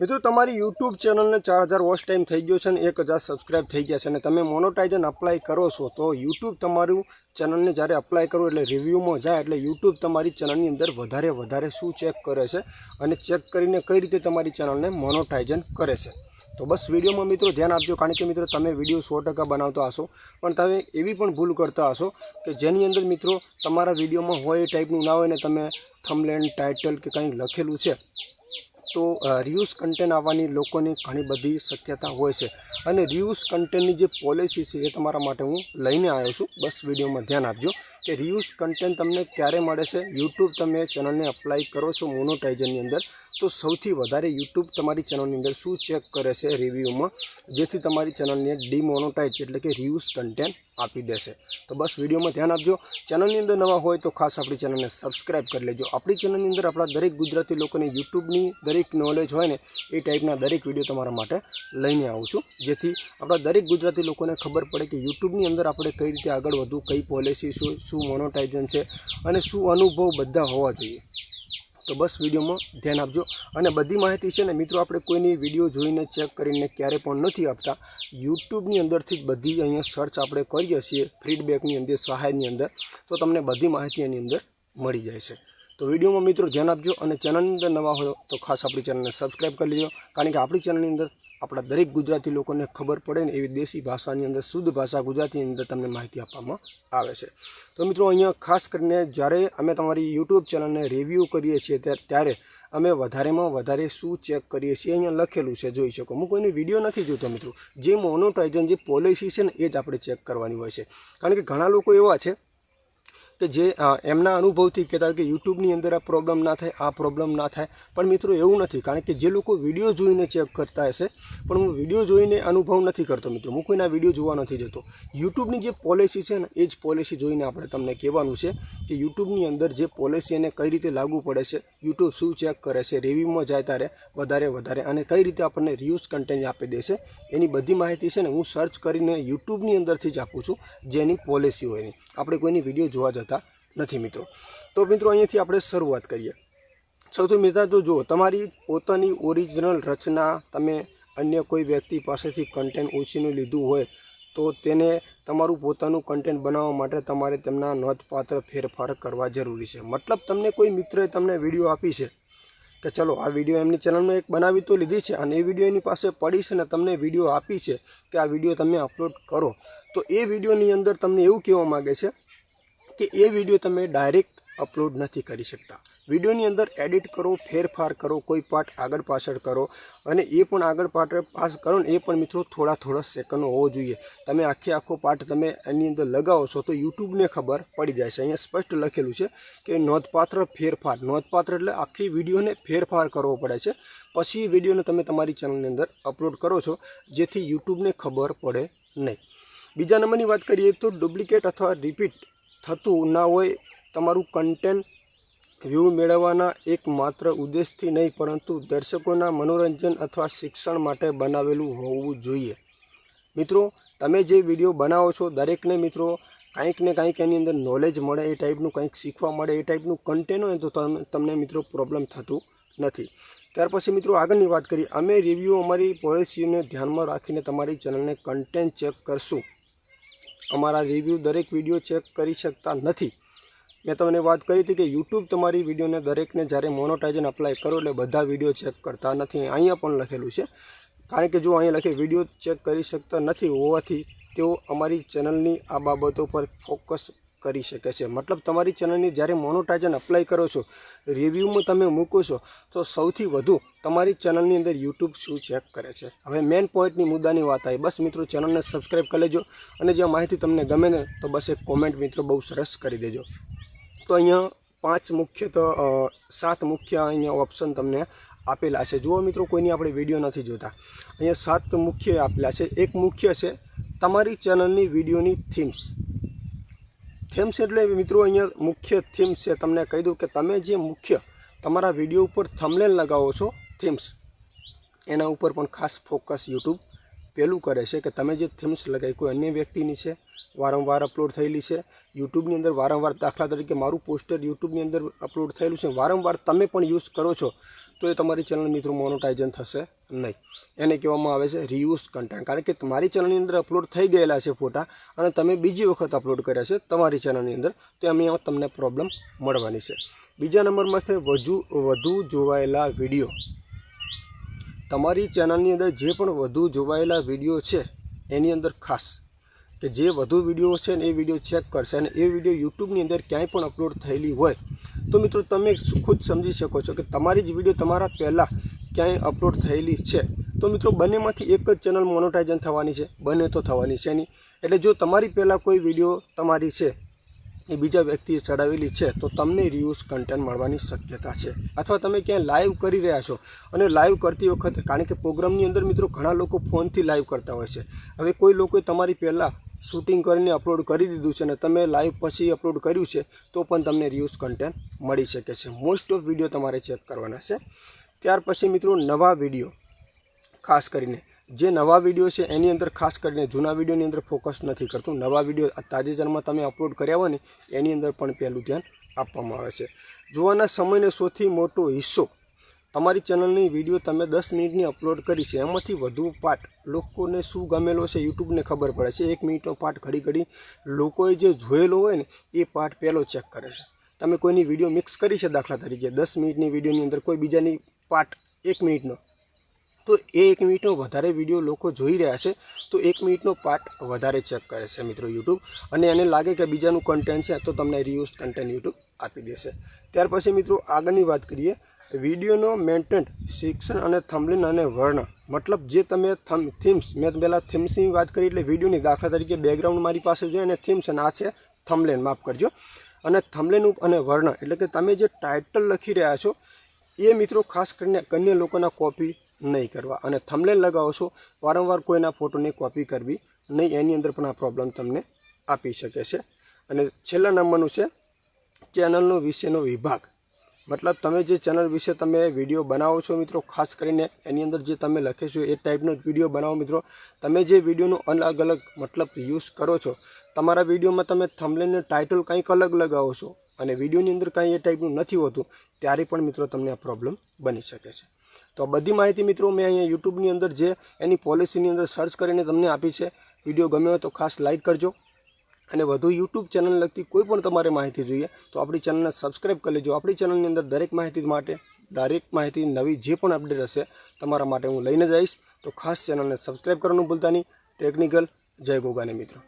મિત્રો, તમારી યુટ્યુબ ચેનલને ચાર હજાર વોચ ટાઈમ થઈ ગયો છે અને એક હજાર સબસ્ક્રાઈબ થઈ ગયા છે અને તમે મોનોટાઇઝન અપ્લાય કરો છો, તો યુટ્યુબ તમારું ચેનલને જ્યારે અપ્લાય કરો એટલે રિવ્યૂમાં જાય એટલે યુટ્યુબ તમારી ચેનલની અંદર વધારે વધારે શું ચેક કરે છે અને ચેક કરીને કઈ રીતે તમારી ચેનલને મોનોટાઇઝન કરે છે. તો બસ વિડીયોમાં મિત્રો ધ્યાન આપજો, કારણ કે મિત્રો તમે વીડિયો સો ટકા બનાવતા હશો, પણ તમે એવી પણ ભૂલ કરતા હશો કે જેની અંદર મિત્રો તમારા વિડીયોમાં હોય એ ટાઈપનું ના હોય ને તમે થમલેન્ડ ટાઇટલ કે કંઈક લખેલું છે. તો રિયુઝ કન્ટેન્ટ આવવાની લોકોની ઘણી બધી શક્યતા હોય છે. અને રિયુઝ કન્ટેન્ટની જે પોલિસી છે એ તમારા માટે હું લઈને આવ્યો છું. બસ વિડીયોમાં ધ્યાન આપજો કે રિયુઝ કન્ટેન્ટ તમને ક્યારે મળે છે. યુટ્યુબ તમે ચેનલને અપ્લાય કરો છો મોનોટાઇઝરની અંદર. તો સૌથી વધારે યુટ્યુબ તમારી ચેનલની અંદર શું ચેક કરે છે રિવ્યૂમાં જેથી તમારી ચેનલને ડીમોનોટાઇઝ એટલે કે રિયુઝ કન્ટેન્ટ આપી દેશે. તો બસ વિડીયોમાં ધ્યાન આપજો. ચેનલની અંદર નવા હોય તો ખાસ આપણી ચેનલને સબસ્ક્રાઈબ કરી લેજો. આપણી ચેનલની અંદર આપણા દરેક ગુજરાતી લોકોને યુટ્યુબની દરેક નોલેજ હોય ને, એ ટાઈપના દરેક વીડિયો તમારા માટે લઈને આવું છું. જેથી આપણા દરેક ગુજરાતી લોકોને ખબર પડે કે યુટ્યુબની અંદર આપણે કઈ રીતે આગળ વધવું, કઈ પોલિસી શું શું મોનોટાઇઝન છે અને શું અનુભવ બધા હોવા જોઈએ. તો બસ વિડીયોમાં ધ્યાન આપજો. અને બધી માહિતી છે ને મિત્રો આપણે કોઈની વીડિયો જોઈને ચેક કરીને ક્યારે પણ નથી આપતા, યુટ્યુબની અંદરથી જ બધી અહીંયા સર્ચ આપણે કરીએ છીએ ફીડબેકની અંદર, સહાયની અંદર, તો તમને બધી માહિતી એની અંદર મળી જાય છે. તો વિડીયોમાં મિત્રો ધ્યાન આપજો અને ચેનલની અંદર નવા હોય તો ખાસ આપણી ચેનલને સબસ્ક્રાઈબ કરી લેજો. કારણ કે આપણી ચેનલની અંદર આપણા દરેક ગુજરાતી લોકોને ખબર પડે ને એવી દેશી ભાષાની અંદર, શુદ્ધ ભાષા ગુજરાતીની અંદર તમને માહિતી આપવામાં આવે છે. તો મિત્રો, અહીંયા ખાસ કરીને જ્યારે અમે તમારી યુટ્યુબ ચેનલને રિવ્યૂ કરીએ છીએ ત્યારે અમે વધારેમાં વધારે શું ચેક કરીએ છીએ અહીંયા લખેલું છે, જોઈ શકો. હું કોઈની વીડિયો નથી જોતો મિત્રો. જે મોનોટાઇઝન જે પોલિસી છે ને, એ જ આપણે ચેક કરવાની હોય છે. કારણ કે ઘણા લોકો એવા છે કે જે એમના અનુભવથી કહેતા કે યુટ્યુબની અંદર આ પ્રોબ્લેમ ના થાય, આ પ્રોબ્લેમ ના થાય. પણ મિત્રો એવું નથી, કારણ કે જે લોકો વીડિયો જોઈને ચેક કરતા હશે, પણ હું વીડિયો જોઈને અનુભવ નથી કરતો મિત્રો. હું કોઈના વીડિયો જોવા નથી જતો. યુટ્યુબની જે પોલિસી છે ને, એ જ પોલિસી જોઈને આપણે તમને કહેવાનું છે કે યુટ્યુબની અંદર જે પોલિસી એને કઈ રીતે લાગુ પડે છે, યુટ્યુબ શું ચેક કરે છે રેવ્યુમાં જાય ત્યારે વધારે વધારે અને કઈ રીતે આપણને રિયુઝ કન્ટેન્ટ આપી દેશે એની બધી માહિતી છે ને હું સર્ચ કરીને યુટ્યુબની અંદરથી જ આપું છું, જેની પોલિસી હોય આપણે કોઈની વીડિયો જોવા જતા નથી મિત્રો. તો મિત્રો અહીંયાથી આપણે શરૂઆત કરીએ. સૌથી મિત્ર તો જુઓ, તમારી પોતાની ઓરિજિનલ રચના, તમે અન્ય કોઈ વ્યક્તિ પાસેથી કન્ટેન્ટ ઓછીનું લીધું હોય, તો તેને તમારું પોતાનું કન્ટેન્ટ બનાવવા માટે તમારે તેમના નોંધપાત્ર ફેરફાર કરવા જરૂરી છે. મતલબ તમને કોઈ મિત્રએ તમને વીડિયો આપી છે કે ચલો, આ વીડિયો એમની ચેનલમાં એક બનાવી તો લીધી છે અને એ વીડિયો એની પાસે પડી છે ને તમને વીડિયો આપી છે કે આ વીડિયો તમે અપલોડ કરો. તો એ વિડીયોની અંદર તમને એવું કહેવા માગે છે કે એ વીડિયો તમે ડાયરેક્ટ અપલોડ નથી કરી શકતા. વિડીયોની અંદર એડિટ કરો, ફેરફાર કરો, કોઈ પાર્ટ આગળ પાછળ કરો અને એ પણ આગળ પાછળ પાસ કરો ને એ પણ મિત્રો થોડા થોડા સેકન્ડનો હોવો જોઈએ. તમે આખે આખો પાર્ટ તમે એની અંદર લગાવો છો તો યુટ્યુબને ખબર પડી જાય છે. અહીંયા સ્પષ્ટ લખેલું છે કે નોંધપાત્ર ફેરફાર. નોંધપાત્ર એટલે આખી વિડીયોને ફેરફાર કરવો પડે છે. પછી એ વિડીયોને તમે તમારી ચેનલની અંદર અપલોડ કરો છો, જેથી યુટ્યુબને ખબર પડે નહીં. બીજા નંબરની વાત કરીએ તો ડુપ્લિકેટ અથવા રિપીટ થતું ના હોય, તમારું કન્ટેન્ટ વ્યૂ મેળવવાના એક માત્ર ઉદ્દેશથી નહીં, પરંતુ દર્શકોના મનોરંજન અથવા શિક્ષણ માટે બનાવેલું હોવું જોઈએ. મિત્રો, તમે જે વીડિયો બનાવો છો, દરેકને મિત્રો કાંઈક ને કાંઈક એની અંદર નોલેજ મળે, એ ટાઈપનું કંઈક શીખવા મળે, એ ટાઈપનું કન્ટેન્ટ હોય તો તમે- તમને મિત્રો પ્રોબ્લેમ થતું નથી. ત્યાર પછી મિત્રો, આગળની વાત કરીએ. અમે રિવ્યૂ અમારી પોલિસીઓને ધ્યાનમાં રાખીને તમારી ચેનલને કન્ટેન્ટ ચેક કરશું. અમારા રિવ્યૂ દરેક વીડિયો ચેક કરી શકતા નથી. મેં તમને વાત કરી હતી કે યુટ્યુબ તમારી વિડીયોને દરેકને જ્યારે મોનોટાઇઝન અપ્લાય કરો એટલે બધા વીડિયો ચેક કરતા નથી. અહીંયા પણ લખેલું છે. કારણ કે જો અહીંયા લખે વીડિયો ચેક કરી શકતા નથી હોવાથી તેઓ અમારી ચેનલની આ બાબતો પર ફોકસ કરી શકે છે. મતલબ તમારી ચેનલની જ્યારે મોનોટાઇઝન અપ્લાય કરો છો રિવ્યૂમાં તમે મૂકો છો, તો સૌથી વધુ તમારી ચેનલની અંદર યુટ્યુબ શું ચેક કરે છે. હવે મેઇન પોઈન્ટની મુદ્દાની વાત આવી. બસ મિત્રો, ચેનલને સબસ્ક્રાઈબ કરી લેજો અને જે માહિતી તમને ગમે ને, તો બસ એક કોમેન્ટ મિત્રો બહુ સરસ કરી દેજો. તો અહીંયા પાંચ મુખ્ય તો સાત મુખ્ય અહીંયા ઓપ્શન તમને આપેલા છે. જુઓ મિત્રો, કોઈની આપણે વીડિયો નથી જોતા. અહીંયા સાત મુખ્ય આપેલા છે. એક મુખ્ય છે, તમારી ચેનલની વિડીયોની થીમ્સ થીમ્સ એટલે મિત્રો અહીંયા મુખ્ય થીમ્સ છે. તમને કહી દઉં કે તમે જે મુખ્ય તમારા વીડિયો ઉપર થમલેન લગાવો છો થીમ્સ એના ઉપર પણ ખાસ ફોકસ યુટ્યુબ પેલું કરે છે કે તમે જે થીમ્સ લગાવી કોઈ અન્ય વ્યક્તિની છે, વારંવાર અપલોડ થયેલી છે યુટ્યુબની અંદર વારંવાર દાખલા તરીકે મારું પોસ્ટર યુટ્યુબની અંદર અપલોડ થયેલું છે, વારંવાર તમે પણ યુઝ કરો છો, તો એ તમારી ચેનલ મિત્રો મોનોટાઇઝન થશે. નહીં. એને કહેવામાં આવે છે રિયુઝ કન્ટેન્ટ કારણ કે તમારી ચેનલની અંદર અપલોડ થઈ ગયેલા છે ફોટા અને તમે બીજી વખત અપલોડ કર્યા છે તમારી ચેનલની અંદર, તો એમાં તમને પ્રોબ્લેમ મળવાની છે. બીજા નંબરમાં છે વધુ વધુ જોવાયેલા વીડિયો તમારી ચેનલની અંદર જે પણ વધુ જોવાયેલા વીડિયો છે, એની અંદર ખાસ કે જે વધુ વીડિયો છે ને એ વીડિયો ચેક કરશે અને એ વીડિયો યુટ્યુબની અંદર ક્યાંય પણ અપલોડ થયેલી હોય, તો મિત્રો તમે ખુદ સમજી શકો છો કે તમારી જ વીડિયો તમારા પહેલાં ક્યાંય અપલોડ થયેલી છે. તો મિત્રો, બંનેમાંથી એક જ ચેનલ મોનોટાઇઝન થવાની છે. બંને તો થવાની છે નહીં. એટલે જો તમારી પહેલાં કોઈ વીડિયો તમારી છે, એ બીજા વ્યક્તિએ ચડાવેલી છે, તો તમને રિયુઝ કન્ટેન્ટ મળવાની શક્યતા છે. અથવા તમે ક્યાંય લાઈવ કરી રહ્યા છો અને લાઈવ કરતી વખતે, કારણ કે પ્રોગ્રામની અંદર મિત્રો ઘણા લોકો ફોનથી લાઈવ કરતા હોય છે. હવે કોઈ લોકોએ તમારી પહેલાં શૂટિંગ કરીને અપલોડ કરી દીધું છે અને તમે લાઈવ પછી અપલોડ કર્યું છે, તો પણ તમને રિયુઝ કન્ટેન્ટ મળી શકે છે. મોસ્ટ ઓફ વીડિયો તમારે ચેક કરવાના છે. ત્યાર પછી મિત્રો નવા વીડિયો, ખાસ કરીને. જે નવા વીડિયો છે એની અંદર ખાસ કરીને જૂના વિડીયોની અંદર ફોકસ નથી કરતું. નવા વીડિયો તાજેતરમાં તમે અપલોડ કર્યા હોય ને, એની અંદર પણ પહેલું ધ્યાન આપવામાં આવે છે. જોવાના સમયનો સૌથી મોટો હિસ્સો, તમારી ચેનલની વીડિયો તમે દસ મિનિટની અપલોડ કરી છે, એમાંથી વધુ પાર્ટ લોકોને શું ગમેલો છે યુટ્યુબને ખબર પડે છે. એક મિનિટનો પાર્ટ ઘડી ઘડી લોકોએ જે જોયેલો હોય ને, એ પાર્ટ પહેલો ચેક કરે છે. તમે કોઈની વીડિયો મિક્સ કરી છે દાખલા તરીકે, દસ મિનિટની વિડીયોની અંદર કોઈ બીજાની પાર્ટ એક મિનિટનો. તો એ એક મિનિટનો વધારે વીડિયો લોકો જોઈ રહ્યા છે, તો એક મિનિટનો પાર્ટ વધારે ચેક કરે છે મિત્રો યુટ્યુબ. અને એને લાગે કે બીજાનું કન્ટેન્ટ છે, તો તમને રિયુઝ કન્ટેન્ટ યુટ્યુબ આપી દેશે. ત્યાર પછી મિત્રો આગળની વાત કરીએ, વિડીયોનો મેન્ટેન્ટ શિક્ષણ અને થમલિન અને વર્ણ. મતલબ જે તમે થમ થીમ્સ મેં પહેલાં થીમ્સની વાત કરી એટલે વિડીયોની દાખલા તરીકે બેકગ્રાઉન્ડ મારી પાસે જોઈએ અને થીમ્સ અને આ છે થમલેન માફ કરજો. અને થમલેન અને વર્ણ, એટલે કે તમે જે ટાઇટલ લખી રહ્યા છો એ મિત્રો ખાસ કરીને અન્ય લોકોના કોપી નહીં કરવા. અને થંબલેન લગાવશો વારંવાર કોઈના ફોટોની કોપી કરવી નહીં, એની અંદર પણ આ પ્રોબ્લેમ તમને આપી શકે છે. અને છેલ્લા નંબરનું છે, ચેનલનો વિશેનો વિભાગ. મતલબ તમે જે ચેનલ વિશે તમે વીડિયો બનાવો છો મિત્રો, ખાસ કરીને એની અંદર જે તમે લખે છો એ ટાઈપનો જ વીડિયો બનાવો મિત્રો. તમે જે વિડીયોનો અલગ અલગ મતલબ યુઝ કરો છો, તમારા વિડીયોમાં તમે થંબલેનને ટાઇટલ કંઈક અલગ લગાવો છો અને વિડીયોની અંદર કાંઈ એ ટાઈપનું નથી હોતું, ત્યારે પણ મિત્રો તમને આ પ્રોબ્લેમ બની શકે છે. તો બધી માહિતી મિત્રો મેં અહીંયા યુટ્યુબની અંદર જે એની પોલિસીની અંદર સર્ચ કરીને તમને આપી છે. વીડિયો ગમ્યો હોય તો ખાસ લાઇક કરજો. અને વધુ યુટ્યુબ ચેનલ લગતી કોઈ પણ તમારે માહિતી જોઈએ, તો આપણી ચેનલને સબસ્ક્રાઈબ કરી લેજો. આપણી ચેનલની અંદર દરેક માહિતી માટે, દરેક માહિતી નવી જે પણ અપડેટ હશે, તમારા માટે હું લઈને જઈશ. તો ખાસ ચેનલને સબસ્ક્રાઈબ કરવાનું ભૂલતા નહીં. ટેકનિકલ જય ગોગાને મિત્રો.